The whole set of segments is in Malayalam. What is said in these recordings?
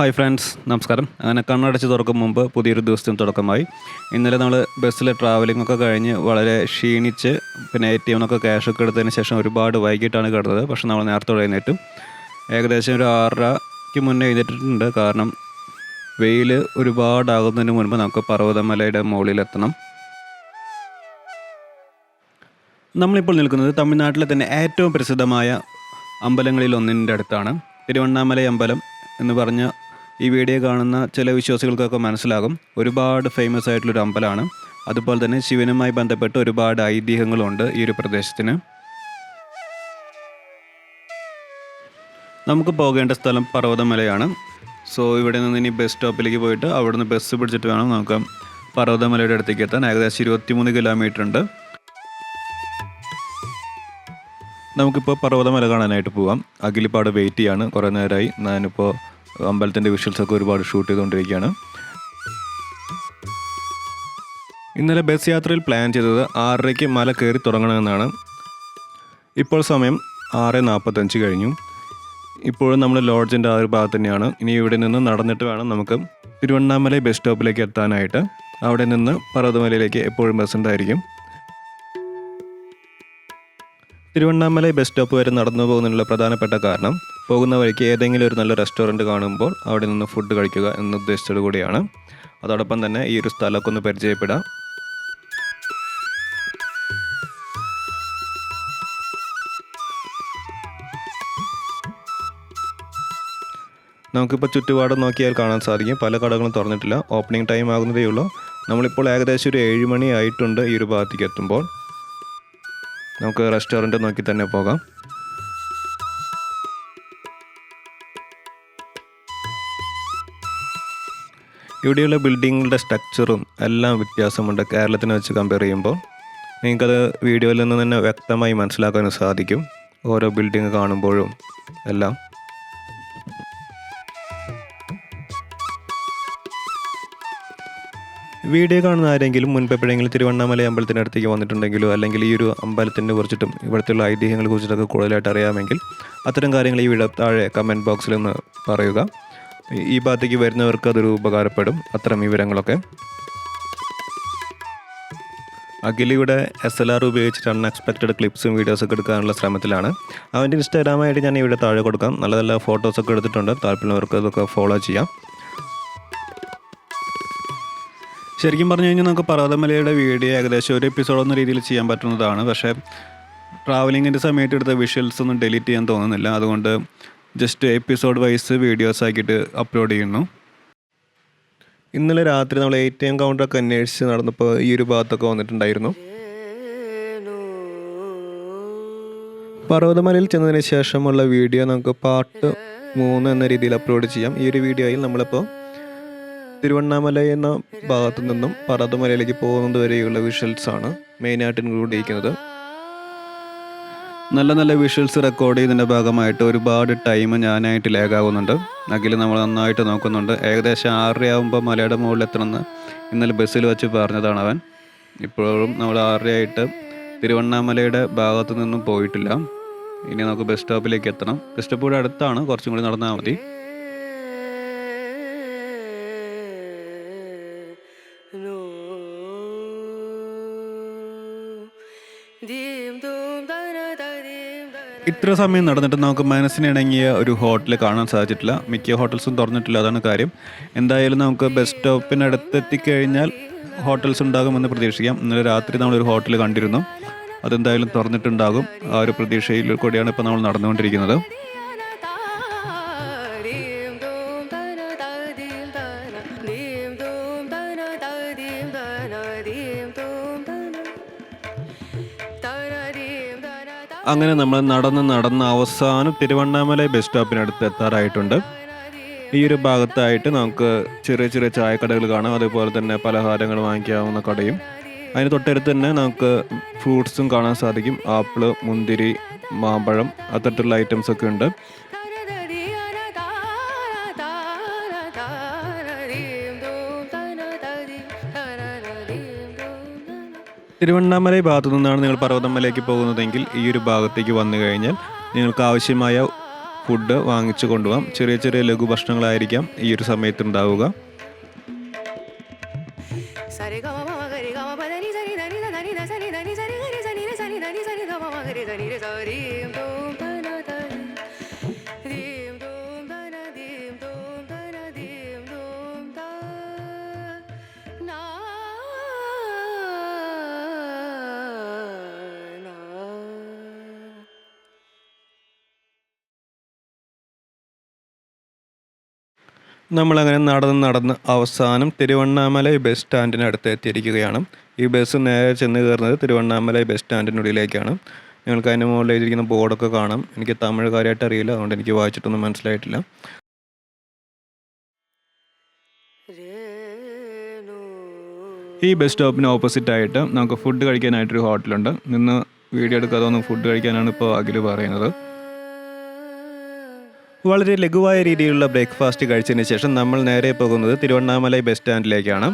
ഹായ് ഫ്രണ്ട്സ് നമസ്കാരം. അങ്ങനെ കണ്ണടച്ച് തുറക്കും മുമ്പ് പുതിയൊരു ദിവസത്തിന് തുടക്കമായി. ഇന്നലെ നമ്മൾ ബസ്സിൽ ട്രാവലിംഗ് ഒക്കെ കഴിഞ്ഞ് വളരെ ക്ഷീണിച്ച് പിന്നെ എ ടി എമ്മിനൊക്കെ ക്യാഷ് ഒക്കെ എടുത്തതിന് ശേഷം ഒരുപാട് വൈകിട്ടാണ് കിടന്നത്. പക്ഷെ നമ്മൾ നേരത്തെ എഴുന്നേറ്റും. ഏകദേശം ഒരു ആറരയ്ക്ക് മുന്നേ എഴുന്നേറ്റിട്ടുണ്ട്. കാരണം വെയിൽ ഒരുപാടാകുന്നതിന് മുൻപ് നമുക്ക് പർവതമലയുടെ മുകളിലെത്തണം. നമ്മളിപ്പോൾ നിൽക്കുന്നത് തമിഴ്നാട്ടിലെ തന്നെ ഏറ്റവും പ്രസിദ്ധമായ അമ്പലങ്ങളിൽ ഒന്നിന്റെ അടുത്താണ്. തിരുവണ്ണാമലൈ അമ്പലം എന്ന് പറഞ്ഞ ഈ വീഡിയോ കാണുന്ന ചില വിശ്വാസികൾക്കൊക്കെ മനസ്സിലാകും. ഒരുപാട് ഫേമസ് ആയിട്ടുള്ളൊരു അമ്പലമാണ് അതുപോലെ തന്നെ ശിവനുമായി ബന്ധപ്പെട്ട് ഒരുപാട് ഐതിഹ്യങ്ങളുണ്ട് ഈ ഒരു പ്രദേശത്തിന്. നമുക്ക് പോകേണ്ട സ്ഥലം പർവതമലയാണ്. സോ ഇവിടെ നിന്ന് ഇനി ബസ് സ്റ്റോപ്പിലേക്ക് പോയിട്ട് അവിടുന്ന് ബസ് പിടിച്ചിട്ട് വേണം നമുക്ക് പർവതമലയുടെ അടുത്തേക്ക് എത്താൻ. ഏകദേശം ഇരുപത്തിമൂന്ന് കിലോമീറ്റർ ഉണ്ട്. നമുക്കിപ്പോൾ പർവതമല കാണാനായിട്ട് പോവാം. അഖിലിപ്പാട് വെയിറ്റ് ചെയ്യാണ്. കുറേ നേരമായി ഞാനിപ്പോൾ അമ്പലത്തിന്റെ വിഷ്വൽസൊക്കെ ഒരുപാട് ഷൂട്ട് ചെയ്തുകൊണ്ടിരിക്കുകയാണ്. ഇന്നലെ ബസ് യാത്രയിൽ പ്ലാൻ ചെയ്തത് ആറരയ്ക്ക് മല കയറി തുടങ്ങണമെന്നാണ്. ഇപ്പോൾ സമയം ആറ് നാൽപ്പത്തഞ്ച് കഴിഞ്ഞു. ഇപ്പോഴും നമ്മൾ ലോഡ്ജിന്റെ ആ ഒരു ഭാഗത്ത് തന്നെയാണ്. ഇനി ഇവിടെ നിന്ന് നടന്നിട്ട് വേണം നമുക്ക് തിരുവണ്ണാമല ബസ് സ്റ്റോപ്പിലേക്ക് എത്താനായിട്ട്. അവിടെ നിന്ന് പർവതമലയിലേക്ക് എപ്പോഴും ബസ് ഉണ്ടായിരിക്കും. തിരുവണ്ണാമല ബസ് സ്റ്റോപ്പ് വരെ നടന്നു പോകുന്നതിനുള്ള പ്രധാനപ്പെട്ട കാരണം പോകുന്ന വഴിക്ക് ഏതെങ്കിലും ഒരു നല്ല റെസ്റ്റോറന്റ് കാണുമ്പോൾ അവിടെ നിന്ന് ഫുഡ് കഴിക്കുക എന്ന ഉദ്ദേശത്തോടു കൂടിയാണ്. അതോടൊപ്പം തന്നെ ഈ ഒരു സ്ഥലമൊക്കെ ഒന്ന് പരിചയപ്പെടാം നമുക്കിപ്പോൾ ചുറ്റുപാട് നോക്കിയാൽ കാണാൻ സാധിക്കും. പല കടകളും തുറന്നിട്ടില്ല. ഓപ്പണിംഗ് ടൈം ആകുന്നതേ ഉള്ളൂ. നമ്മളിപ്പോൾ ഏകദേശം ഒരു ഏഴ് മണി ആയിട്ടുണ്ട് ഈ ഒരു ഭാഗത്തേക്ക് എത്തുമ്പോൾ. നമുക്ക് റെസ്റ്റോറന്റ് നോക്കി തന്നെ പോകാം. ഇവിടെയുള്ള ബിൽഡിങ്ങുകളുടെ സ്ട്രക്ചറും എല്ലാം വ്യത്യാസമുണ്ട് കേരളത്തിനെ വെച്ച് കമ്പയർ ചെയ്യുമ്പോൾ. നിങ്ങൾക്കത് വീഡിയോയിൽ നിന്ന് തന്നെ വ്യക്തമായി മനസ്സിലാക്കാനും സാധിക്കും. ഓരോ ബിൽഡിങ് കാണുമ്പോഴും എല്ലാം. വീഡിയോ കാണുന്ന ആരെങ്കിലും മുൻപ് എപ്പോഴെങ്കിലും തിരുവണ്ണാമല അമ്പലത്തിന്റെ അടുത്തേക്ക് വന്നിട്ടുണ്ടെങ്കിലോ അല്ലെങ്കിൽ ഈ ഒരു അമ്പലത്തിനെ കുറിച്ചിട്ടും ഇവിടുത്തെയുള്ള ഐതിഹ്യങ്ങളെ കുറിച്ചിട്ടൊക്കെ കൂടുതലായിട്ട് അറിയാമെങ്കിൽ അത്തരം കാര്യങ്ങൾ ഈ വീഡിയോ താഴെ കമന്റ് ബോക്സിൽ ഒന്ന് പറയുക. ഈ- ഭാഗത്തേക്ക് വരുന്നവർക്ക് അതൊരു ഉപകാരപ്പെടും. അത്തരം വിവരങ്ങളൊക്കെ. അഖിലിയുടെ എസ് എൽ ആർ ഉപയോഗിച്ചിട്ട് അൺഎക്സ്പെക്റ്റഡ് ക്ലിപ്സും വീഡിയോസൊക്കെ എടുക്കാനുള്ള ശ്രമത്തിലാണ്. അവന്റെ ഇൻസ്റ്റാഗ്രാമായിട്ട് ഞാൻ ഇവിടെ താഴെ കൊടുക്കാം. നല്ല നല്ല ഫോട്ടോസൊക്കെ എടുത്തിട്ടുണ്ട്. താല്പര്യമുള്ളവർക്ക് അതൊക്കെ ഫോളോ ചെയ്യാം. ശരിക്കും പറഞ്ഞു കഴിഞ്ഞാൽ നമുക്ക് പർവതമലയുടെ വീഡിയോ ഏകദേശം ഒരു എപ്പിസോഡ് എന്ന രീതിയിൽ ചെയ്യാൻ പറ്റുന്നതാണ്. പക്ഷേ ട്രാവലിങ്ങിന്റെ സമയത്ത് എടുത്ത വിഷ്വൽസ് ഒന്നും ഡിലീറ്റ് ചെയ്യാൻ തോന്നുന്നില്ല. അതുകൊണ്ട് ജസ്റ്റ് എപ്പിസോഡ് വൈസ് വീഡിയോസ് ആക്കിയിട്ട് അപ്ലോഡ് ചെയ്യുന്നു. ഇന്നലെ രാത്രി നമ്മൾ എ ടി എം കൗണ്ടറൊക്കെ അന്വേഷിച്ച് നടന്നപ്പോൾ ഈ ഒരു ഭാഗത്തൊക്കെ വന്നിട്ടുണ്ടായിരുന്നു. പർവതമലയിൽ ചെന്നതിന് ശേഷമുള്ള വീഡിയോ നമുക്ക് പാർട്ട് മൂന്ന് എന്ന രീതിയിൽ അപ്ലോഡ് ചെയ്യാം. ഈ ഒരു വീഡിയോയിൽ നമ്മളിപ്പോൾ തിരുവണ്ണാമല എന്ന ഭാഗത്തു നിന്നും പർവതമലയിലേക്ക് പോകുന്നത് വരെയുള്ള വിഷ്വൽസ് ആണ് മെയിനായിട്ട് ഇൻക്ലൂഡ് ചെയ്യിക്കുന്നത് നല്ല നല്ല വിഷ്വൽസ് റെക്കോർഡ് ചെയ്തതിന്റെ ഭാഗമായിട്ട് ഒരുപാട് ടൈം ഞാനായിട്ട് ലാഗാകുന്നുണ്ട് അഖിൽ നമ്മൾ നന്നായിട്ട് നോക്കുന്നുണ്ട്. ഏകദേശം ആറരയാകുമ്പോൾ മലയുടെ മുകളിൽ എത്തണമെന്ന് ഇന്നലെ ബസ്സിൽ വെച്ച് പറഞ്ഞതാണ് അവൻ. ഇപ്പോഴും നമ്മൾ ആറരയായിട്ട് തിരുവണ്ണാമലയുടെ ഭാഗത്തു നിന്നും പോയിട്ടില്ല. ഇനി നമുക്ക് ബസ് സ്റ്റോപ്പിലേക്ക് എത്തണം. ബസ് സ്റ്റോപ്പ് ഇവിടെ അടുത്താണ്. കുറച്ചും കൂടി നടന്നാൽ മതി. ഇത്ര സമയം നടന്നിട്ട് നമുക്ക് മനസ്സിനിണങ്ങിയ ഒരു ഹോട്ടൽ കാണാൻ സാധിച്ചിട്ടില്ല. മിക്ക ഹോട്ടൽസും തുറന്നിട്ടില്ല അതാണ് കാര്യം. എന്തായാലും നമുക്ക് ബസ് സ്റ്റോപ്പിനടുത്ത് എത്തിക്കഴിഞ്ഞാൽ ഹോട്ടൽസ് ഉണ്ടാകുമെന്ന് പ്രതീക്ഷിക്കാം. ഇന്നലെ രാത്രി നമ്മളൊരു ഹോട്ടൽ കണ്ടിരുന്നു. അതെന്തായാലും തുറന്നിട്ടുണ്ടാകും. ആ ഒരു പ്രതീക്ഷയിൽ കൂടിയാണ് ഇപ്പോൾ നമ്മൾ നടന്നുകൊണ്ടിരിക്കുന്നത്. അങ്ങനെ നമ്മൾ നടന്ന് നടന്ന് അവസാനം തിരുവണ്ണാമല ബസ് സ്റ്റോപ്പിനടുത്ത് എത്താറായിട്ടുണ്ട്. ഈ ഒരു ഭാഗത്തായിട്ട് നമുക്ക് ചെറിയ ചെറിയ ചായക്കടകൾ കാണാം. അതേപോലെ തന്നെ പലഹാരങ്ങൾ വാങ്ങിക്കാവുന്ന കടയും. അതിന് തൊട്ടടുത്ത് തന്നെ നമുക്ക് ഫ്രൂട്ട്സും കാണാൻ സാധിക്കും. ആപ്പിൾ മുന്തിരി മാമ്പഴം അത്തരത്തിലുള്ള ഐറ്റംസ് ഒക്കെ ഉണ്ട്. തിരുവണ്ണാമല ഭാഗത്തു നിന്നാണ് നിങ്ങൾ പർവതമലയ്ക്ക് പോകുന്നതെങ്കിൽ ഈ ഒരു ഭാഗത്തേക്ക് വന്നു കഴിഞ്ഞാൽ നിങ്ങൾക്ക് ആവശ്യമായ ഫുഡ് വാങ്ങിച്ചു കൊണ്ടുപോകാം. ചെറിയ ചെറിയ ലഘു ഭക്ഷണങ്ങളായിരിക്കാം ഈ ഒരു സമയത്ത് ഉണ്ടാവുക. നമ്മളങ്ങനെ നടന്ന് നടന്ന് അവസാനം തിരുവണ്ണാമല ബസ് സ്റ്റാൻഡിനടുത്ത് എത്തിയിരിക്കുകയാണ്. ഈ ബസ് നേരെ ചെന്ന് കയറുന്നത് തിരുവണ്ണാമല ബസ് സ്റ്റാൻഡിനുള്ളിലേക്കാണ് നിങ്ങൾക്ക് അതിന്റെ മുകളിൽ എഴുതിയിരിക്കുന്ന ബോർഡൊക്കെ കാണാം. എനിക്ക് തമിഴ് അറിയില്ല. അതുകൊണ്ട് എനിക്ക് വായിച്ചിട്ടൊന്നും മനസ്സിലായിട്ടില്ല. ഈ ബസ് സ്റ്റോപ്പിന് ഓപ്പോസിറ്റ് ആയിട്ട് നമുക്ക് ഫുഡ് കഴിക്കാനായിട്ടൊരു ഹോട്ടലുണ്ട് നിന്ന് വീഡിയോ എടുക്കാതെ ഒന്ന് ഫുഡ് കഴിക്കാനാണ് ഇപ്പോൾ അഖിൽ പറയുന്നത്. വളരെ ലഘുവായ രീതിയിലുള്ള ബ്രേക്ക്ഫാസ്റ്റ് കഴിച്ചതിന് ശേഷം നമ്മൾ നേരെ പോകുന്നത് തിരുവണ്ണാമല ബസ് സ്റ്റാൻഡിലേക്കാണ്.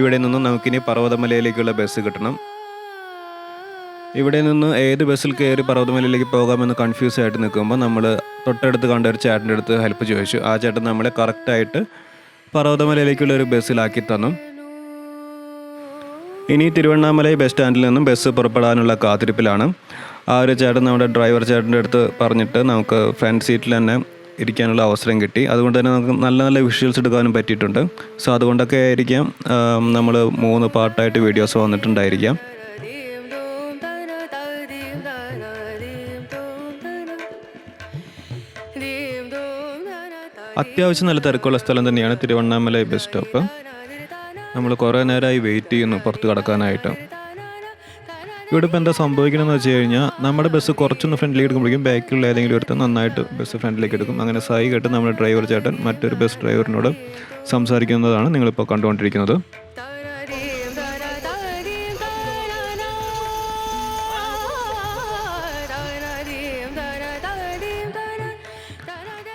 ഇവിടെ നിന്ന് നമുക്കിനി പർവതമലയിലേക്കുള്ള ബസ് കിട്ടണം. ഇവിടെ നിന്ന് ഏത് ബസ്സിൽ കയറി പർവതമലയിലേക്ക് പോകാമെന്ന് കൺഫ്യൂസ് ആയിട്ട് നിൽക്കുമ്പോൾ നമ്മൾ തൊട്ടടുത്ത് കണ്ട ഒരു ചേട്ടന്റെ അടുത്ത് ഹെൽപ്പ് ചോദിച്ചു. ആ ചേട്ടൻ നമ്മളെ കറക്റ്റായിട്ട് പർവതമലയിലേക്കുള്ള ഒരു ബസ്സിലാക്കി തന്നു. ഇനി തിരുവണ്ണാമല ബസ് സ്റ്റാൻഡിൽ നിന്നും ബസ് പുറപ്പെടാനുള്ള കാത്തിരിപ്പിലാണ്. ആ ഒരു ചേട്ടൻ നമ്മുടെ ഡ്രൈവർ ചേട്ടന്റെ അടുത്ത് പറഞ്ഞിട്ട് നമുക്ക് ഫ്രണ്ട് സീറ്റിൽ തന്നെ ഇരിക്കാനുള്ള അവസരം കിട്ടി. അതുകൊണ്ട് തന്നെ നമുക്ക് നല്ല നല്ല വിഷ്വൽസ് എടുക്കാനും പറ്റിയിട്ടുണ്ട്. സോ അതുകൊണ്ടൊക്കെ ആയിരിക്കാം നമ്മൾ മൂന്ന് പാർട്ടായിട്ട് വീഡിയോസ് വന്നിട്ടുണ്ടായിരിക്കാം. അത്യാവശ്യം നല്ല തിരക്കുള്ള സ്ഥലം തന്നെയാണ് തിരുവണ്ണാമല ബസ് സ്റ്റോപ്പ്. നമ്മൾ കുറേ നേരമായി വെയിറ്റ് ചെയ്യുന്നു പുറത്ത് കടക്കാനായിട്ട്. ഇവിടെ ഇപ്പോൾ എന്താ സംഭവിക്കണമെന്ന് വെച്ച് കഴിഞ്ഞാൽ നമ്മുടെ ബസ് കുറച്ചൊന്ന് ഫ്രണ്ടിലേക്ക് എടുക്കുമ്പോഴേക്കും ബാക്കിലുള്ള ഏതെങ്കിലും ഒരുത്തൻ നന്നായിട്ട് ബസ് ഫ്രണ്ടിലേക്ക് എടുക്കും. അങ്ങനെ സായി കേട്ട് നമ്മുടെ ഡ്രൈവർ ചേട്ടൻ മറ്റൊരു ബസ് ഡ്രൈവറിനോട് സംസാരിക്കുന്നതാണ് നിങ്ങളിപ്പോൾ കണ്ടുകൊണ്ടിരിക്കുന്നത്.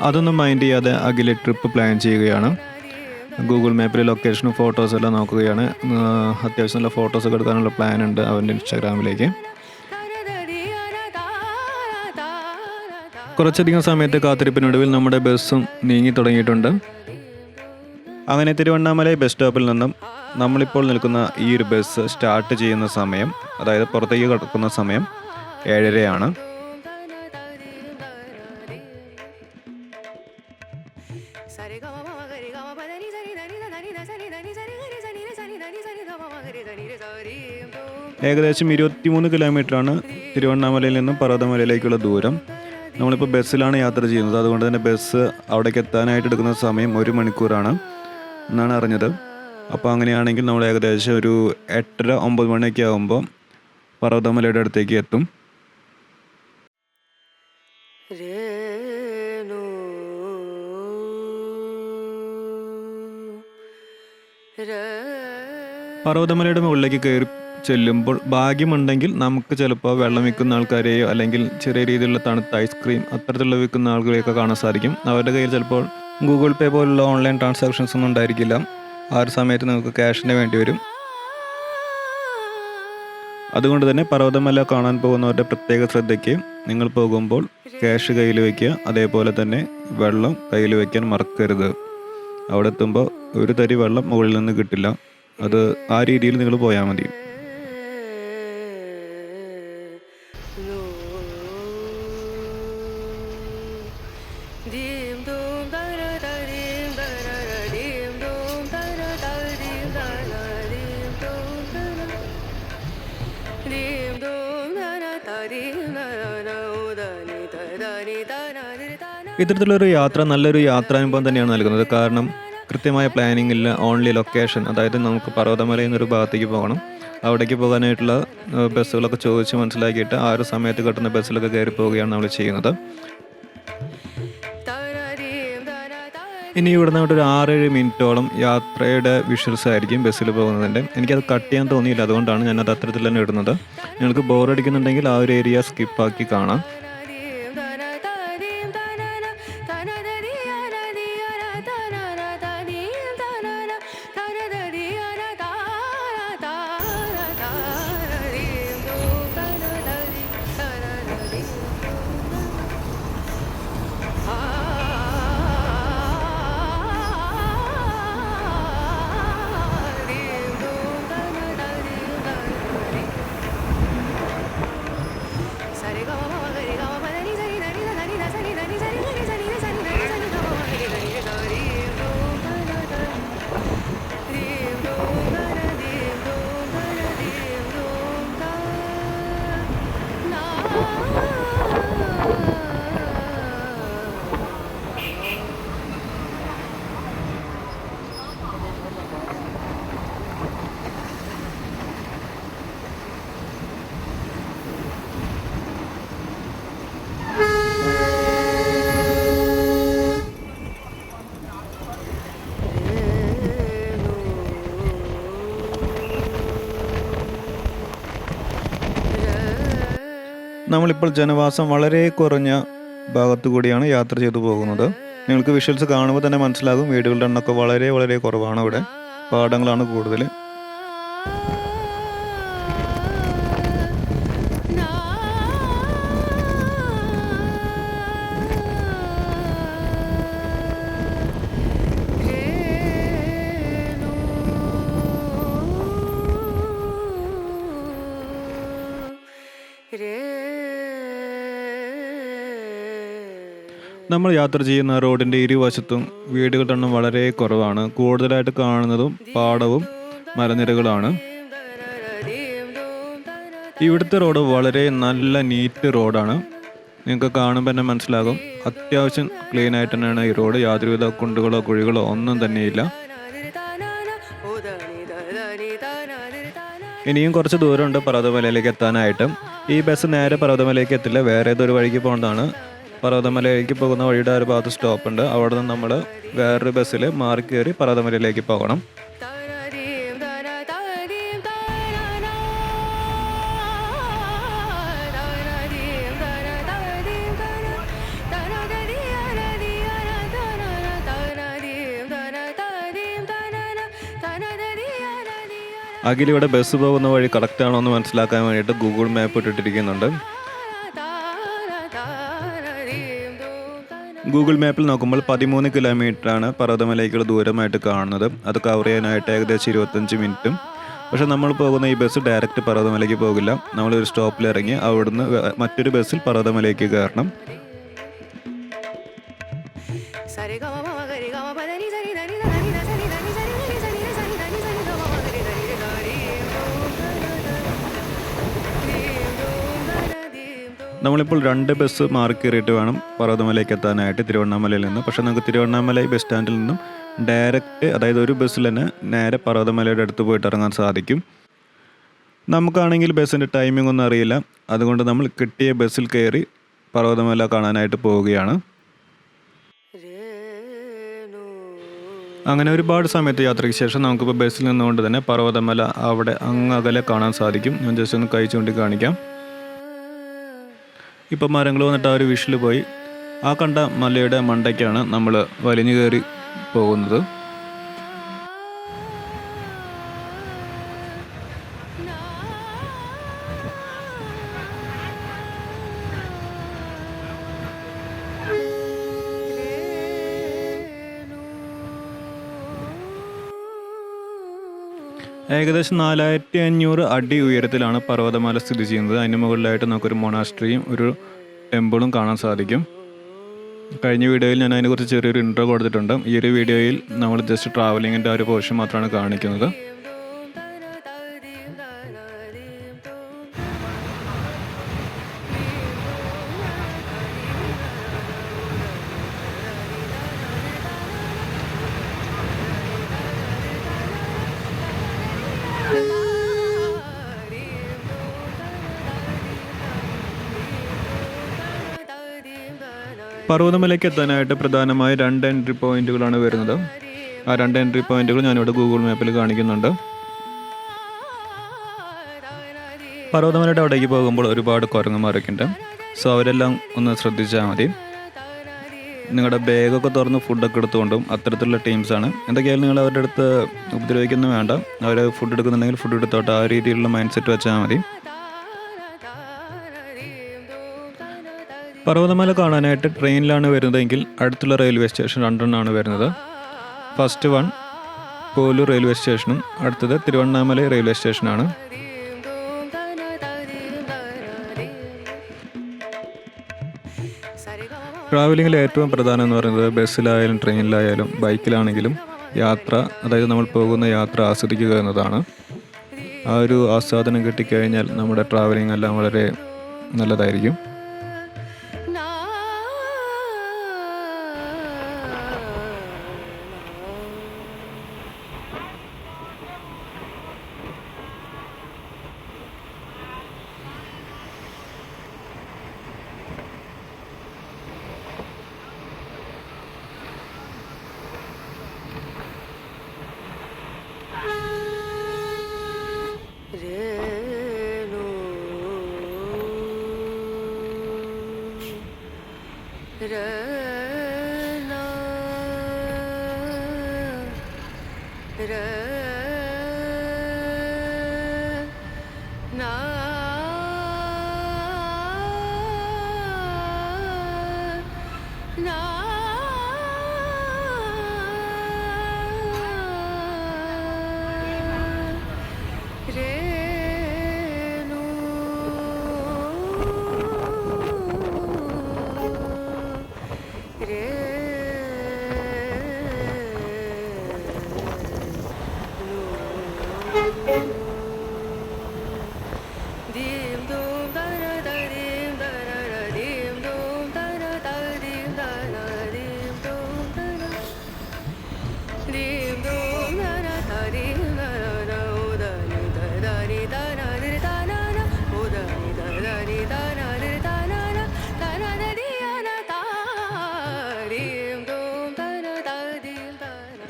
അതൊന്നും മൈൻഡ് ചെയ്യാതെ അഖിലെ ട്രിപ്പ് പ്ലാൻ ചെയ്യുകയാണ്. ഗൂഗിൾ മാപ്പിൽ ലൊക്കേഷനും ഫോട്ടോസ് എല്ലാം നോക്കുകയാണ്. അത്യാവശ്യം നല്ല ഫോട്ടോസൊക്കെ എടുക്കാനുള്ള പ്ലാൻ ഉണ്ട് അവന്റെ ഇൻസ്റ്റാഗ്രാമിലേക്ക് കുറച്ചധികം സമയത്ത് കാത്തിരിപ്പിനൊടുവിൽ നമ്മുടെ ബസ്സും നീങ്ങി തുടങ്ങിയിട്ടുണ്ട്. അങ്ങനെ തിരുവണ്ണാമല ബസ് സ്റ്റോപ്പിൽ നിന്നും നമ്മളിപ്പോൾ നിൽക്കുന്ന ഈ ഒരു ബസ് സ്റ്റാർട്ട് ചെയ്യുന്ന സമയം അതായത് പുറത്തേക്ക് കിടക്കുന്ന സമയം ഏഴരയാണ്. ഏകദേശം ഇരുപത്തിമൂന്ന് കിലോമീറ്ററാണ് തിരുവണ്ണാമലയിൽ നിന്നും പർവതമലയിലേക്കുള്ള ദൂരം. നമ്മളിപ്പോൾ ബസ്സിലാണ് യാത്ര ചെയ്യുന്നത്. അതുകൊണ്ട് തന്നെ ബസ് അവിടേക്ക് എത്താനായിട്ട് എടുക്കുന്ന സമയം ഒരു മണിക്കൂറാണ് എന്നാണ് അറിഞ്ഞത്. അപ്പോൾ അങ്ങനെയാണെങ്കിൽ നമ്മൾ ഏകദേശം ഒരു എട്ടര ഒമ്പത് മണിയൊക്കെ ആകുമ്പോൾ പർവതമലയുടെ അടുത്തേക്ക് എത്തും. പർവതമലയുടെ മുകളിലേക്ക് കയറി ചെല്ലുമ്പോൾ ഭാഗ്യമുണ്ടെങ്കിൽ നമുക്ക് ചിലപ്പോൾ വെള്ളം വിൽക്കുന്ന ആൾക്കാരെയോ അല്ലെങ്കിൽ ചെറിയ രീതിയിലുള്ള തണുത്ത ഐസ്ക്രീം അത്തരത്തിലുള്ള വിൽക്കുന്ന ആളുകളെയൊക്കെ കാണാൻ സാധിക്കും. അവരുടെ കയ്യിൽ ചിലപ്പോൾ ഗൂഗിൾ പേ പോലുള്ള ഓൺലൈൻ ട്രാൻസാക്ഷൻസ് ഒന്നും ഉണ്ടായിരിക്കില്ല. ആ ഒരു സമയത്ത് നമുക്ക് ക്യാഷിന് വേണ്ടി വരും. അതുകൊണ്ട് തന്നെ പർവതമല കാണാൻ പോകുന്നവരുടെ പ്രത്യേക ശ്രദ്ധയ്ക്ക് നിങ്ങൾ പോകുമ്പോൾ ക്യാഷ് കയ്യിൽ വയ്ക്കുക അതേപോലെ തന്നെ വെള്ളം കയ്യിൽ വയ്ക്കാൻ മറക്കരുത്. അവിടെ എത്തുമ്പോൾ ഒരു തരി വെള്ളം മുകളിൽ നിന്ന് കിട്ടില്ല. അത് ആ രീതിയിൽ നിങ്ങൾ പോയാൽ മതി. ഇത്തരത്തിലൊരു യാത്ര നല്ലൊരു യാത്രാനുഭവം തന്നെയാണ് നൽകുന്നത്. കാരണം കൃത്യമായ പ്ലാനിംഗ് ഇല്ല ഓൺലി ലൊക്കേഷൻ അതായത് നമുക്ക് പർവതമലയിൽ എന്നൊരു ഭാഗത്തേക്ക് പോകണം. അവിടേക്ക് പോകാനായിട്ടുള്ള ബസ്സുകളൊക്കെ ചോദിച്ച് മനസ്സിലാക്കിയിട്ട് ആ ഒരു സമയത്ത് കിട്ടുന്ന ബസ്സിലൊക്കെ കയറി പോവുകയാണ് നമ്മൾ ചെയ്യുന്നത്. ഇനി ഇവിടെ നിന്ന് ഒരു ആറേഴ് മിനിറ്റോളം യാത്രയുടെ വിഷ്വൽസ് ആയിരിക്കും ബസ്സിൽ പോകുന്നതിന്റെ. എനിക്കത് കട്ട് ചെയ്യാൻ തോന്നിയില്ല. അതുകൊണ്ടാണ് ഞാനത് അത്തരത്തിൽ തന്നെ ഇടുന്നത്. നിങ്ങൾക്ക് ബോറടിക്കുന്നുണ്ടെങ്കിൽ ആ ഒരു ഏരിയ സ്കിപ്പാക്കി കാണാം. നമ്മളിപ്പോൾ ജനവാസം വളരെ കുറഞ്ഞ ഭാഗത്തു കൂടിയാണ് യാത്ര ചെയ്തു പോകുന്നത്. നിങ്ങൾക്ക് വിഷ്വൽസ് കാണുമ്പോൾ തന്നെ മനസ്സിലാകും. വീടുകളുടെ എണ്ണമൊക്കെ വളരെ വളരെ കുറവാണ് ഇവിടെ പാടങ്ങളാണ് കൂടുതൽ നമ്മൾ യാത്ര ചെയ്യുന്ന റോഡിന്റെ ഇരുവശത്തും വീടുകളുടെ എണ്ണം വളരെ കുറവാണ്. കൂടുതലായിട്ട് കാണുന്നതും പാടവും മലനിരകളാണ് ഇവിടുത്തെ റോഡ് വളരെ നല്ല നീറ്റ് റോഡാണ്. നിങ്ങൾക്ക് കാണുമ്പോൾ തന്നെ മനസ്സിലാകും. അത്യാവശ്യം ക്ലീൻ ആയിട്ട് തന്നെയാണ് ഈ റോഡ്. യാതൊരുവിധ കുണ്ടുകളോ കുഴികളോ ഒന്നും തന്നെയില്ല. ഇനിയും കുറച്ച് ദൂരമുണ്ട് പർവതമലയിലേക്ക് എത്താനായിട്ട്. ഈ ബസ് നേരെ പർവതമലയിലേക്ക് എത്തില്ല. വേറെ ഏതൊരു വഴിക്ക് പോകേണ്ടതാണ്. പർവതമലയിലേക്ക് പോകുന്ന വഴിയുടെ ഒരു ഭാഗത്ത് സ്റ്റോപ്പ് ഉണ്ട് അവിടെ നിന്ന് നമ്മൾ വേറൊരു ബസ്സിൽ മാറി കയറി പർവതമലയിലേക്ക് പോകണം. അഖിലിവിടെ ബസ് പോകുന്ന വഴി കറക്റ്റ് ആണോ എന്ന് മനസ്സിലാക്കാൻ വേണ്ടിയിട്ട് ഗൂഗിൾ മാപ്പ് ഇട്ടിട്ടിരിക്കുന്നുണ്ട്. ഗൂഗിൾ മാപ്പിൽ നോക്കുമ്പോൾ പതിമൂന്ന് കിലോമീറ്റർ ആണ് പർവതമലയ്ക്കുള്ള ദൂരമായിട്ട് കാണുന്നത്. അത് കവർ ചെയ്യാനായിട്ട് ഏകദേശം ഇരുപത്തഞ്ച് മിനിറ്റും. പക്ഷെ നമ്മൾ പോകുന്ന ഈ ബസ് ഡയറക്റ്റ് പർവതമലയ്ക്ക് പോകില്ല. നമ്മളൊരു സ്റ്റോപ്പിൽ ഇറങ്ങി അവിടുന്ന് മറ്റൊരു ബസ്സിൽ പർവതമലയ്ക്ക് കയറണം. നമ്മളിപ്പോൾ രണ്ട് ബസ് മാറി കയറിയിട്ട് വേണം പർവതമലയ്ക്ക് എത്താനായിട്ട് തിരുവണ്ണാമലയിൽ നിന്ന്. പക്ഷേ നമുക്ക് തിരുവണ്ണാമല ബസ് സ്റ്റാൻഡിൽ നിന്നും ഡയറക്റ്റ് അതായത് ഒരു ബസ്സിൽ തന്നെ നേരെ പർവതമലയുടെ അടുത്ത് പോയിട്ട് ഇറങ്ങാൻ സാധിക്കും. നമുക്കാണെങ്കിൽ ബസ്സിന്റെ ടൈമിംഗ് ഒന്നും അറിയില്ല. അതുകൊണ്ട് നമ്മൾ കിട്ടിയ ബസ്സിൽ കയറി പർവതമല കാണാനായിട്ട് പോവുകയാണ്. അങ്ങനെ ഒരുപാട് സമയത്ത് യാത്രയ്ക്ക് ശേഷം നമുക്കിപ്പോൾ ബസ്സിൽ നിന്നുകൊണ്ട് തന്നെ പർവതമല അവിടെ അങ്ങകലെ കാണാൻ സാധിക്കും. ഞാൻ ജസ്റ്റ് ഒന്ന് കൈ ചൂണ്ടി കാണിക്കാം. ഇപ്പം മരങ്ങൾ വന്നിട്ട് ആ ഒരു വിഷിൽ പോയി. ആ കണ്ട മലയുടെ മണ്ടയ്ക്കാണ് നമ്മൾ വലിഞ്ഞു കയറി പോകുന്നത്. ഏകദേശം നാലായിരത്തി അഞ്ഞൂറ് അടി ഉയരത്തിലാണ് പർവതമല സ്ഥിതി ചെയ്യുന്നത്. അതിന് മുകളിലായിട്ട് നമുക്കൊരു മൊണാസ്ട്രിയും ഒരു ടെമ്പിളും കാണാൻ സാധിക്കും. കഴിഞ്ഞ വീഡിയോയിൽ ഞാൻ അതിനെക്കുറിച്ച് ചെറിയൊരു ഇൻട്രോ കൊടുത്തിട്ടുണ്ട്. ഈ ഒരു വീഡിയോയിൽ നമ്മൾ ജസ്റ്റ് ട്രാവലിങ്ങിന്റെ ആ ഒരു പോർഷൻ മാത്രമാണ് കാണിക്കുന്നത്. പർവതമലയ്ക്ക് എത്താനായിട്ട് പ്രധാനമായി രണ്ട് എൻട്രി പോയിന്റുകളാണ് വരുന്നത്. ആ രണ്ട് എൻട്രി പോയിന്റുകൾ ഞാനിവിടെ ഗൂഗിൾ മാപ്പിൽ കാണിക്കുന്നുണ്ട്. പർവതമലയുടെ അവിടേക്ക് പോകുമ്പോൾ ഒരുപാട് കുരങ്ങന്മാരൊക്കെ ഉണ്ട് സോ അവരെല്ലാം ഒന്ന് ശ്രദ്ധിച്ചാൽ മതി. നിങ്ങളുടെ ബാഗൊക്കെ തുറന്ന് ഫുഡൊക്കെ എടുത്തുകൊണ്ടും അത്തരത്തിലുള്ള ടീംസാണ് എന്തൊക്കെയായാലും നിങ്ങൾ അവരുടെ അടുത്ത് ഉപദ്രവിക്കുന്നു വേണ്ട. അവർ ഫുഡ് എടുക്കുന്നുണ്ടെങ്കിൽ ഫുഡ് എടുത്തോട്ടെ. ആ രീതിയിലുള്ള മൈൻഡ് സെറ്റ് വെച്ചാൽ മതി. പർവതമല കാണാനായിട്ട് ട്രെയിനിലാണ് വരുന്നതെങ്കിൽ അടുത്തുള്ള റെയിൽവേ സ്റ്റേഷൻ രണ്ടെണ്ണമാണ് വരുന്നത്. ഫസ്റ്റ് വൺ പോലൂർ റെയിൽവേ സ്റ്റേഷനും അടുത്തത് തിരുവണ്ണാമല റെയിൽവേ സ്റ്റേഷനാണ്. ട്രാവലിങ്ങിൽ ഏറ്റവും പ്രധാനം എന്ന് പറയുന്നത് ബസ്സിലായാലും ട്രെയിനിലായാലും ബൈക്കിലാണെങ്കിലും യാത്ര അതായത് നമ്മൾ പോകുന്ന യാത്ര ആസ്വദിക്കുക എന്നതാണ്. ആ ഒരു ആസ്വാദനം കിട്ടിക്കഴിഞ്ഞാൽ നമ്മുടെ ട്രാവലിംഗ് എല്ലാം വളരെ നല്ലതായിരിക്കും. bırak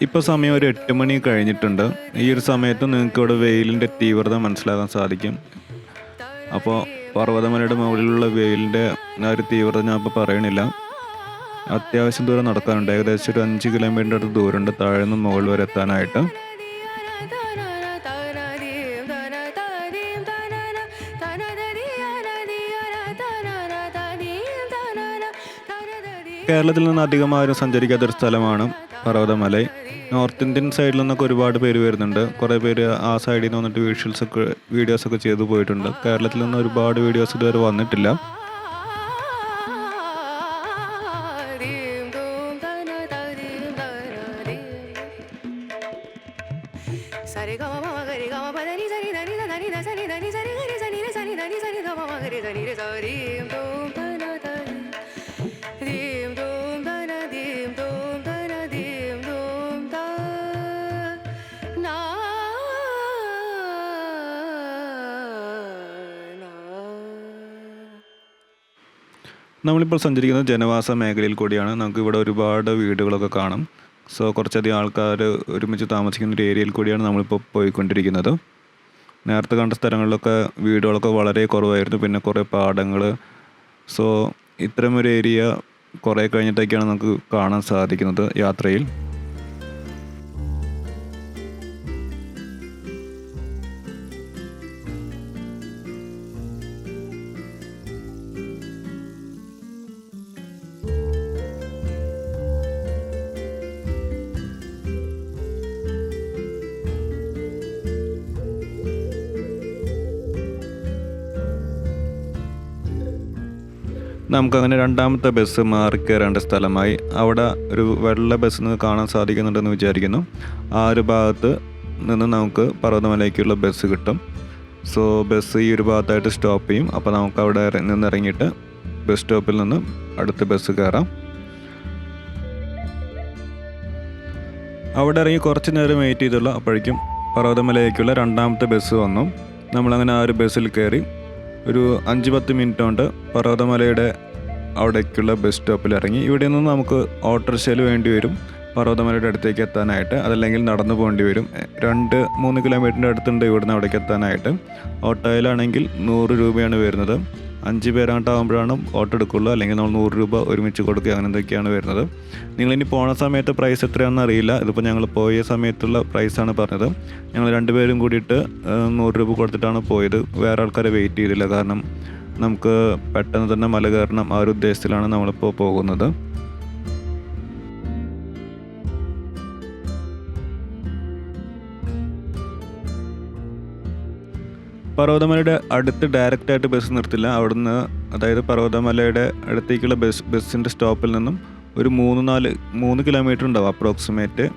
ഇപ്പോൾ സമയം ഒരു എട്ട് മണി കഴിഞ്ഞിട്ടുണ്ട്. ഈ ഒരു സമയത്ത് നിങ്ങൾക്ക് ഇവിടെ വെയിലിന്റെ തീവ്രത മനസ്സിലാക്കാൻ സാധിക്കും. അപ്പോൾ പർവതമലയുടെ മുകളിലുള്ള വെയിലിന്റെ ആ ഒരു തീവ്രത ഞാൻ ഇപ്പോൾ പറയണില്ല. അത്യാവശ്യം ദൂരം നടക്കാനുണ്ട്. ഏകദേശം ഒരു അഞ്ച് കിലോമീറ്റർ അടുത്ത് ദൂരമുണ്ട്. താഴെ നിന്ന് മുകളിൽ വരെ എത്താനായിട്ട്. കേരളത്തിൽ നിന്ന് അധികം ആരും സഞ്ചരിക്കാത്തൊരു സ്ഥലമാണ് പർവതമല. നോർത്ത് ഇന്ത്യൻ സൈഡിൽ നിന്നൊക്കെ ഒരുപാട് പേര് വരുന്നുണ്ട്. കുറേ പേര് ആ സൈഡിൽ നിന്ന് വന്നിട്ട് വിഷ്വൽസ് ഒക്കെ വീഡിയോസ് ഒക്കെ ചെയ്തു പോയിട്ടുണ്ട്. കേരളത്തിൽ നിന്ന് ഒരുപാട് വീഡിയോസ് ഇതുവരെ വന്നിട്ടില്ല. നമ്മളിപ്പോൾ സഞ്ചരിക്കുന്നത് ജനവാസ മേഖലയിൽ കൂടിയാണ് നമുക്ക് ഇവിടെ ഒരുപാട് വീടുകളൊക്കെ കാണും. സോ കുറച്ചധികം ആൾക്കാർ ഒരുമിച്ച് താമസിക്കുന്ന ഒരു ഏരിയയിൽ കൂടിയാണ് നമ്മളിപ്പോൾ പോയിക്കൊണ്ടിരിക്കുന്നത്. നേരത്തെ കണ്ട സ്ഥലങ്ങളിലൊക്കെ വീടുകളൊക്കെ വളരെ കുറവായിരുന്നു. പിന്നെ കുറേ പാടങ്ങൾ സോ ഇത്തരം ഒരു ഏരിയ കുറേ കഴിഞ്ഞിട്ടൊക്കെയാണ് നമുക്ക് കാണാൻ സാധിക്കുന്നത് യാത്രയിൽ. നമുക്കങ്ങനെ രണ്ടാമത്തെ ബസ് മാറി കയറേണ്ട സ്ഥലമായി. അവിടെ ഒരു വെള്ള ബസ് നിന്ന് കാണാൻ സാധിക്കുന്നുണ്ടെന്ന് വിചാരിക്കുന്നു. ആ ഒരു ഭാഗത്ത് നിന്ന് നമുക്ക് പർവതമലയ്ക്കുള്ള ബസ് കിട്ടും. സോ ബസ് ഈ ഒരു ഭാഗത്തായിട്ട് സ്റ്റോപ്പ് ചെയ്യും. അപ്പോൾ നമുക്ക് അവിടെ നിന്ന് ഇറങ്ങിയിട്ട് ബസ് സ്റ്റോപ്പിൽ നിന്ന് അടുത്ത ബസ് കയറാം. അവിടെ ഇറങ്ങി കുറച്ച് നേരം വെയിറ്റ് ചെയ്തുള്ള അപ്പോഴേക്കും പർവതമലയിലേക്കുള്ള രണ്ടാമത്തെ ബസ് വന്നു. നമ്മളങ്ങനെ ആ ഒരു ബസ്സിൽ കയറി ഒരു അഞ്ച് പത്ത് മിനിറ്റ് കൊണ്ട് പർവതമലയുടെ അവിടേക്കുള്ള ബസ് സ്റ്റോപ്പിൽ ഇറങ്ങി. ഇവിടെ നിന്ന് നമുക്ക് ഓട്ടോറിക്ഷയിൽ വേണ്ടി വരും. പർവതമലയുടെ അടുത്തേക്ക് എത്താനായിട്ട്. അതല്ലെങ്കിൽ നടന്നു പോകേണ്ടി വരും. രണ്ട് മൂന്ന് കിലോമീറ്ററിന്റെ അടുത്തുണ്ട് ഇവിടുന്ന് അവിടേക്ക് എത്താനായിട്ട്. ഓട്ടോയിലാണെങ്കിൽ നൂറ് രൂപയാണ് വരുന്നത്. അഞ്ച് പേരാണ്ടാകുമ്പോഴാണ് ഓട്ടോ എടുക്കുള്ളൂ. അല്ലെങ്കിൽ നമ്മൾ നൂറ് രൂപ ഒരുമിച്ച് കൊടുക്കുക. അങ്ങനെ എന്തൊക്കെയാണ് വരുന്നത്. നിങ്ങളിനി പോണ സമയത്ത് പ്രൈസ് എത്രയാണെന്ന് അറിയില്ല. ഇതിപ്പോൾ ഞങ്ങൾ പോയ സമയത്തുള്ള പ്രൈസാണ് പറഞ്ഞത്. ഞങ്ങൾ രണ്ടുപേരും കൂടിയിട്ട് നൂറ് രൂപ കൊടുത്തിട്ടാണ് പോയത്. വേറെ ആൾക്കാരെ വെയിറ്റ് ചെയ്തില്ല. കാരണം നമുക്ക് പെട്ടെന്ന് തന്നെ മല കയറണം ആ ഒരു ഉദ്ദേശത്തിലാണ് നമ്മളിപ്പോൾ പോകുന്നത്. പർവതമലയുടെ അടുത്ത് ഡയറക്റ്റ് ആയിട്ട് ബസ് നിർത്തില്ല. അവിടുന്ന് അതായത് പർവതമലയുടെ അടുത്തേക്കുള്ള ബസ് ബസ്സിന്റെ സ്റ്റോപ്പിൽ നിന്നും ഒരു മൂന്ന് നാല് മൂന്ന് കിലോമീറ്റർ ഉണ്ടാവും അപ്രോക്സിമേറ്റ്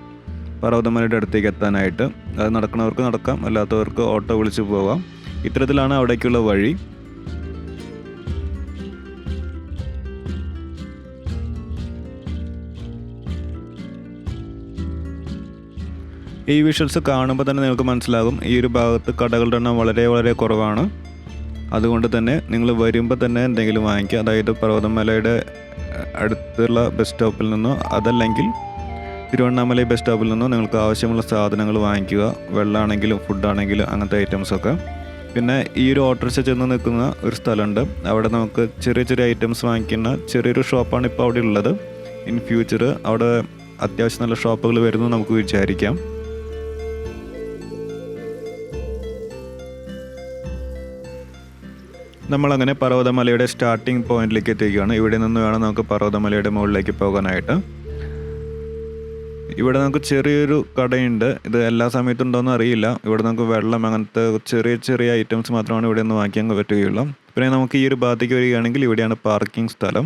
പർവതമലയുടെ അടുത്തേക്ക് എത്താനായിട്ട്. അത് നടക്കുന്നവർക്ക് നടക്കാം അല്ലാത്തവർക്ക് ഓട്ടോ വിളിച്ച് പോകാം ഇത്തരത്തിലാണ് അവിടേക്കുള്ള വഴി. ഈ വിഷ്വൽസ് കാണുമ്പോൾ തന്നെ നിങ്ങൾക്ക് മനസ്സിലാകും. ഈ ഒരു ഭാഗത്ത് കടകളുടെ എണ്ണം വളരെ വളരെ കുറവാണ്. അതുകൊണ്ട് തന്നെ നിങ്ങൾ വരുമ്പോൾ തന്നെ എന്തെങ്കിലും വാങ്ങിക്കുക. അതായത് പർവതമലയുടെ അടുത്തുള്ള ബസ് സ്റ്റോപ്പിൽ നിന്നോ അതല്ലെങ്കിൽ തിരുവണ്ണാമലൈ ബസ് സ്റ്റോപ്പിൽ നിന്നോ നിങ്ങൾക്ക് ആവശ്യമുള്ള സാധനങ്ങൾ വാങ്ങിക്കുക. വെള്ളമാണെങ്കിലും ഫുഡാണെങ്കിലും അങ്ങനത്തെ ഐറ്റംസൊക്കെ പിന്നെ ഈ ഒരു ഓട്ടോറിക്ഷ ചെന്ന് നിൽക്കുന്ന ഒരു സ്ഥലമുണ്ട്. അവിടെ നമുക്ക് ചെറിയ ചെറിയ ഐറ്റംസ് വാങ്ങിക്കുന്ന ചെറിയൊരു ഷോപ്പാണ് ഇപ്പോൾ അവിടെ ഉള്ളത്. ഇൻ ഫ്യൂച്ചർ അവിടെ അത്യാവശ്യം നല്ല ഷോപ്പുകൾ വരുന്നു നമുക്ക് വിചാരിക്കാം. നമ്മളങ്ങനെ പർവതമലയുടെ സ്റ്റാർട്ടിംഗ് പോയിന്റിലേക്ക് എത്തിക്കുകയാണ് ഇവിടെ നിന്ന് വേണം നമുക്ക് പർവതമലയുടെ മുകളിലേക്ക് പോകാനായിട്ട്. ഇവിടെ നമുക്ക് ചെറിയൊരു കടയുണ്ട്. ഇത് എല്ലാ സമയത്തും ഉണ്ടോയെന്ന് അറിയില്ല. ഇവിടെ നമുക്ക് വെള്ളം അങ്ങനത്തെ ചെറിയ ചെറിയ ഐറ്റംസ് മാത്രമാണ് ഇവിടെ നിന്ന് വാങ്ങിക്കാൻ പറ്റുകയുള്ളൂ. പിന്നെ നമുക്ക് ഈ ഒരു ഭാഗത്തേക്ക് വരികയാണെങ്കിൽ ഇവിടെയാണ് പാർക്കിംഗ് സ്ഥലം.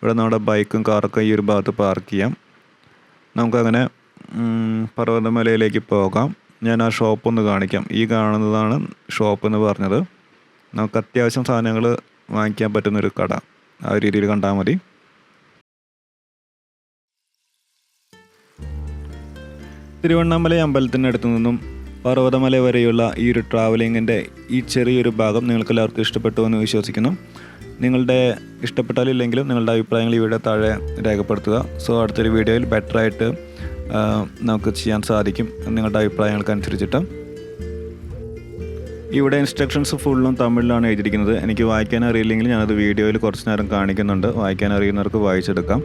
ഇവിടെ നമ്മുടെ ബൈക്കും കാറൊക്കെ ഈ ഒരു ഭാഗത്ത് പാർക്ക് ചെയ്യാം. നമുക്കങ്ങനെ പർവതമലയിലേക്ക് പോകാം. ഞാൻ ആ ഷോപ്പ് ഒന്ന് കാണിക്കാം. ഈ കാണുന്നതാണ് ഷോപ്പ് എന്ന് പറഞ്ഞത്. നമുക്ക് അത്യാവശ്യം സാധനങ്ങൾ വാങ്ങിക്കാൻ പറ്റുന്നൊരു കട. ആ ഒരു രീതിയിൽ കണ്ടാൽ മതി. തിരുവണ്ണാമല അമ്പലത്തിന്റെ അടുത്ത് നിന്നും പർവതമല വരെയുള്ള ഈ ഒരു ട്രാവലിങ്ങിന്റെ ഈ ചെറിയൊരു ഭാഗം നിങ്ങൾക്ക് എല്ലാവർക്കും ഇഷ്ടപ്പെട്ടു എന്ന് വിശ്വസിക്കുന്നു. നിങ്ങളുടെ ഇഷ്ടപ്പെട്ടാലില്ലെങ്കിലും നിങ്ങളുടെ അഭിപ്രായങ്ങൾ ഇവിടെ താഴെ രേഖപ്പെടുത്തുക. സോ അടുത്തൊരു വീഡിയോയിൽ ബെറ്ററായിട്ട് നമുക്ക് ചെയ്യാൻ സാധിക്കും നിങ്ങളുടെ അഭിപ്രായങ്ങൾക്കനുസരിച്ചിട്ട്. ഇവിടെ ഇൻസ്ട്രക്ഷൻസ് ഫുള്ളും തമിഴിലാണ് എഴുതിയിരിക്കുന്നത്. എനിക്ക് വായിക്കാൻ അറിയില്ലെങ്കിൽ ഞാനത് വീഡിയോയിൽ കുറച്ച് നേരം കാണിക്കുന്നുണ്ട്. വായിക്കാൻ അറിയുന്നവർക്ക് വായിച്ചെടുക്കാം.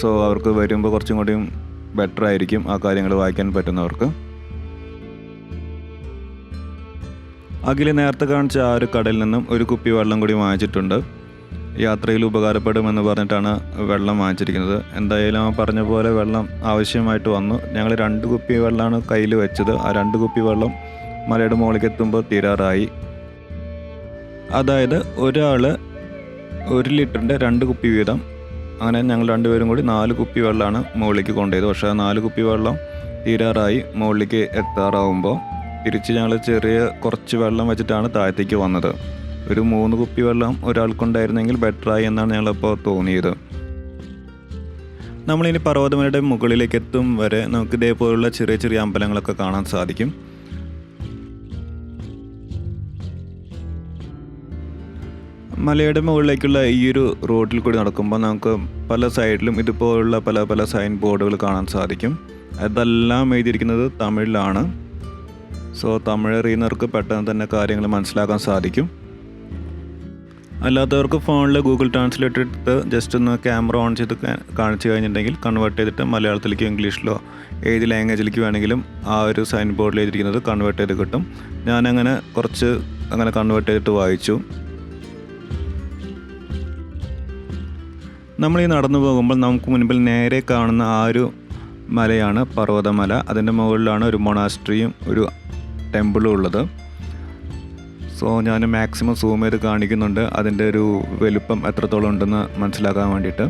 സോ അവർക്ക് വരുമ്പോൾ കുറച്ചും കൂടിയും ബെറ്റർ ആയിരിക്കും ആ കാര്യങ്ങൾ വായിക്കാൻ പറ്റുന്നവർക്ക്. അഖിൽ നേരത്തെ കാണിച്ച ആ ഒരു കടയിൽ നിന്നും ഒരു കുപ്പി വെള്ളം കൂടി വാങ്ങിച്ചിട്ടുണ്ട്. യാത്രയിൽ ഉപകാരപ്പെടുമെന്ന് പറഞ്ഞിട്ടാണ് വെള്ളം വാങ്ങിച്ചിരിക്കുന്നത്. എന്തായാലും ആ പറഞ്ഞ പോലെ വെള്ളം ആവശ്യമായിട്ട് വന്നു. ഞങ്ങൾ രണ്ട് കുപ്പി വെള്ളമാണ് കയ്യിൽ വെച്ചത്. ആ രണ്ട് കുപ്പി വെള്ളം മലയുടെ മുകളിലേക്ക് എത്തുമ്പോൾ തീരാറായി. അതായത് ഒരാൾ ഒരു ലിറ്ററിന്റെ രണ്ട് കുപ്പി വീതം അങ്ങനെ ഞങ്ങൾ രണ്ടുപേരും കൂടി നാല് കുപ്പി വെള്ളമാണ് മുകളിലേക്ക് കൊണ്ടുപോയത്. പക്ഷേ ആ നാല് കുപ്പി വെള്ളം തീരാറായി മുകളിലേക്ക് എത്താറാവുമ്പോൾ തിരിച്ച് ഞങ്ങൾ ചെറിയ കുറച്ച് വെള്ളം വെച്ചിട്ടാണ് താഴത്തേക്ക് വന്നത്. ഒരു മൂന്ന് കുപ്പി വെള്ളം ഒരാൾക്കുണ്ടായിരുന്നെങ്കിൽ ബെറ്ററായി എന്നാണ് ഞങ്ങളിപ്പോൾ തോന്നിയത്. നമ്മളിനി പർവതമലയുടെ മുകളിലേക്ക് എത്തും വരെ നമുക്ക് ഇതേപോലുള്ള ചെറിയ ചെറിയ അമ്പലങ്ങളൊക്കെ കാണാൻ സാധിക്കും. മലയുടെ മുകളിലേക്കുള്ള ഈ ഒരു റോഡിൽ കൂടി നടക്കുമ്പോൾ നമുക്ക് പല സൈഡിലും ഇതുപോലുള്ള പല പല സൈൻ ബോർഡുകൾ കാണാൻ സാധിക്കും. അതെല്ലാം എഴുതിയിരിക്കുന്നത് തമിഴിലാണ്. സോ തമിഴ് അറിയുന്നവർക്ക് പെട്ടെന്ന് തന്നെ കാര്യങ്ങൾ മനസ്സിലാക്കാൻ സാധിക്കും. അല്ലാത്തവർക്ക് ഫോണിൽ ഗൂഗിൾ ട്രാൻസ്ലേറ്റ് എടുത്ത് ജസ്റ്റ് ഒന്ന് ക്യാമറ ഓൺ ചെയ്ത് കാണിച്ചു കഴിഞ്ഞിട്ടുണ്ടെങ്കിൽ കൺവേർട്ട് ചെയ്തിട്ട് മലയാളത്തിലേക്കോ ഇംഗ്ലീഷിലോ ഏത് ലാംഗ്വേജിലേക്ക് വേണമെങ്കിലും ആ ഒരു സൈൻ ബോർഡിൽ എഴുതിയിരിക്കുന്നത് കൺവേർട്ട് ചെയ്ത് കിട്ടും. ഞാനങ്ങനെ കുറച്ച് അങ്ങനെ കൺവേർട്ട് ചെയ്തിട്ട് വായിച്ചു. നമ്മൾ ഈ നടന്നു പോകുമ്പോൾ നമുക്ക് മുൻപിൽ നേരെ കാണുന്ന ആ ഒരു മലയാണ് പർവതമല. അതിന്റെ മുകളിലാണ് ഒരു മൊണാസ്ട്രിയും ഒരു ടെമ്പിളും ഉള്ളത്. സോ ഞാൻ മാക്സിമം സൂം ചെയ്ത് കാണിക്കുന്നുണ്ട്. അതിന്റെ ഒരു വലുപ്പം എത്രത്തോളം ഉണ്ടെന്ന് മനസ്സിലാക്കാൻ വേണ്ടിയിട്ട്.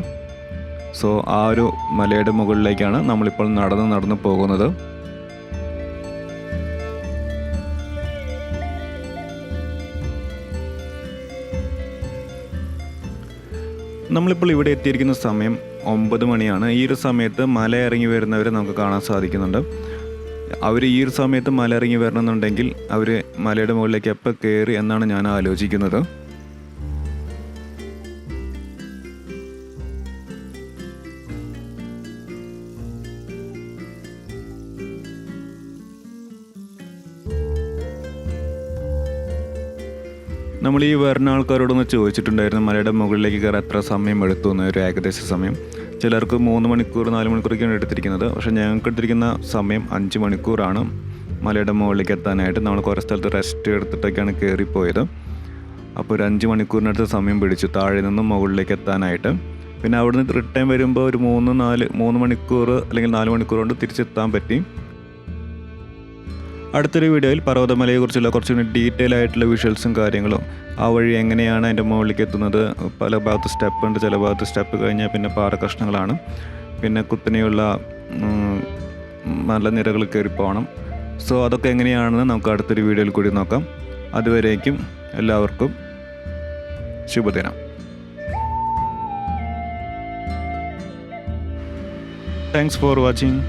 സോ ആ ഒരു മലയുടെ മുകളിലേക്കാണ് നമ്മളിപ്പോൾ നടന്ന് നടന്ന് പോകുന്നത്. നമ്മളിപ്പോൾ ഇവിടെ എത്തിയിരിക്കുന്ന സമയം ഒമ്പത് മണിയാണ്. ഈ ഒരു സമയത്ത് മല ഇറങ്ങി വരുന്നവരെ നമുക്ക് കാണാൻ സാധിക്കുന്നുണ്ട്. അവർ ഈ ഒരു സമയത്ത് മല ഇറങ്ങി വരണമെന്നുണ്ടെങ്കിൽ അവർ മലയുടെ മുകളിലേക്ക് എപ്പോൾ കയറി എന്നാണ് ഞാൻ ആലോചിക്കുന്നത്. നമ്മൾ ഈ വരുന്ന ആൾക്കാരോടൊന്ന് ചോദിച്ചിട്ടുണ്ടായിരുന്നു മലയുടെ മുകളിലേക്ക് കയറാൻ എത്ര സമയം എടുത്തു എന്ന് ഒരു ഏകദേശ സമയം. ചിലർക്ക് മൂന്ന് മണിക്കൂർ നാല് മണിക്കൂറൊക്കെയാണ് എടുത്തിരിക്കുന്നത്. പക്ഷേ ഞങ്ങൾക്ക് എടുത്തിരിക്കുന്ന സമയം അഞ്ച് മണിക്കൂറാണ്. മലയുടെ മുകളിലേക്ക് എത്താനായിട്ട് നമ്മൾ കുറേ സ്ഥലത്ത് റെസ്റ്റ് എടുത്തിട്ടൊക്കെയാണ് കയറിപ്പോയത്. അപ്പോൾ ഒരു അഞ്ച് മണിക്കൂറിനടുത്ത് സമയം പിടിച്ചു താഴെ നിന്നും മുകളിലേക്ക് എത്താനായിട്ട്. പിന്നെ അവിടുന്ന് റിട്ടേൺ വരുമ്പോൾ ഒരു മൂന്ന് നാല് മൂന്ന് മണിക്കൂർ അല്ലെങ്കിൽ നാല് മണിക്കൂർ കൊണ്ട് തിരിച്ചെത്താൻ പറ്റി. അടുത്തൊരു വീഡിയോയിൽ പർവതമലയെക്കുറിച്ചുള്ള കുറച്ചുകൂടി ഡീറ്റെയിൽ ആയിട്ടുള്ള വിഷ്വൽസും കാര്യങ്ങളും. ആ വഴി എങ്ങനെയാണ് അതിന്റെ മുകളിലേക്ക് എത്തുന്നത്? പല ഭാഗത്ത് സ്റ്റെപ്പ് ഉണ്ട്. ചില ഭാഗത്ത് സ്റ്റെപ്പ് കഴിഞ്ഞാൽ പിന്നെ പാറ കഷ്ണങ്ങളാണ്. പിന്നെ കുത്തനെയുള്ള നല്ല നിരകൾ കയറി പോകണം. സോ അതൊക്കെ എങ്ങനെയാണെന്ന് നമുക്ക് അടുത്തൊരു വീഡിയോയിൽ കൂടി നോക്കാം. അതുവരേക്കും എല്ലാവർക്കും ശുഭദിനം. Thanks for watching